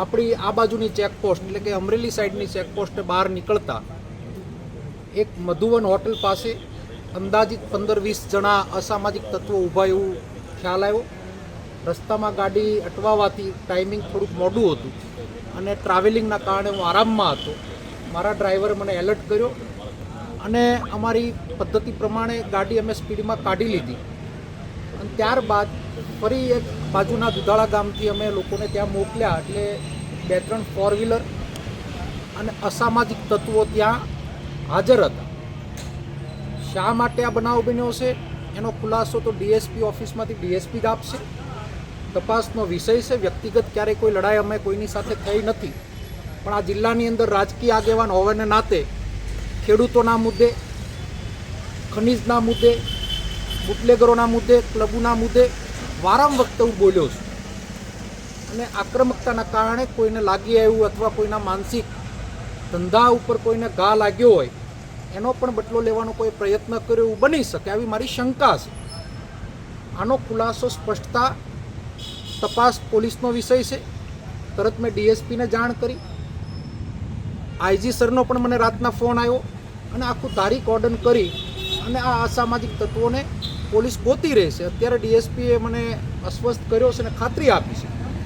આપણી આ બાજુની ચેકપોસ્ટ, એટલે કે અમરેલી સાઈડની ચેકપોસ્ટ બહાર નીકળતા, એક મધુવન હોટલ પાસે અંદાજિત પંદર વીસ જણા અસામાજિક તત્વો ઊભા એવું ખ્યાલ આવ્યો. રસ્તામાં ગાડી અટવાવાથી ટાઈમિંગ થોડુંક મોડું હતું અને ટ્રાવેલિંગના કારણે હું આરામમાં હતો. મારા ડ્રાઈવરે મને એલર્ટ કર્યો અને અમારી પદ્ધતિ પ્રમાણે ગાડી અમે સ્પીડમાં કાઢી લીધી. ત્યારબાદ ફરી એક બાજુના દુધાળા ગામથી અમે લોકોને ત્યાં મોકલ્યા. એટલે બે ત્રણ ફોર વ્હીલર અને અસામાજિક તત્વો ત્યાં હાજર હતા. શા માટે આ બનાવ બન્યો છે? એનો ખુલાસો તો ડીએસપી ઓફિસમાંથી ડીએસપી જ આપશે. તપાસનો વિષય છે. વ્યક્તિગત ક્યારેય કોઈ લડાઈ અમે કોઈની સાથે થઈ નથી. પણ આ જિલ્લાની અંદર રાજકીય આગેવાન હોવાને નાતે ખેડૂતોના મુદ્દે, ખનીજના મુદ્દે બુટલેગરોના મુદ્દે, ક્લબોના મુદ્દે વારંવાર વખતે હું બોલ્યો છું. અને આક્રમકતાના કારણે કોઈને લાગી આવ્યું અથવા કોઈના માનસિક ધંધા ઉપર કોઈને ઘા લાગ્યો હોય, એનો પણ બદલો લેવાનો કોઈ પ્રયત્ન કર્યો એવું બની શકે આવી મારી શંકા છે. આનો ખુલાસો, સ્પષ્ટતા તપાસ પોલીસનો વિષય છે. તરત મેં ડીએસપીને જાણ કરી. આઈજી સરનો પણ મને રાતના ફોન આવ્યો અને આખું તારીખ ઓર્ડર કરી. અને આ અસામાજિક તત્વોને પોલીસ ગોતી રહેશે અત્યારે ડીએસપીએ મને અસ્વસ્થ કર્યો છે અને ખાતરી આપી છે.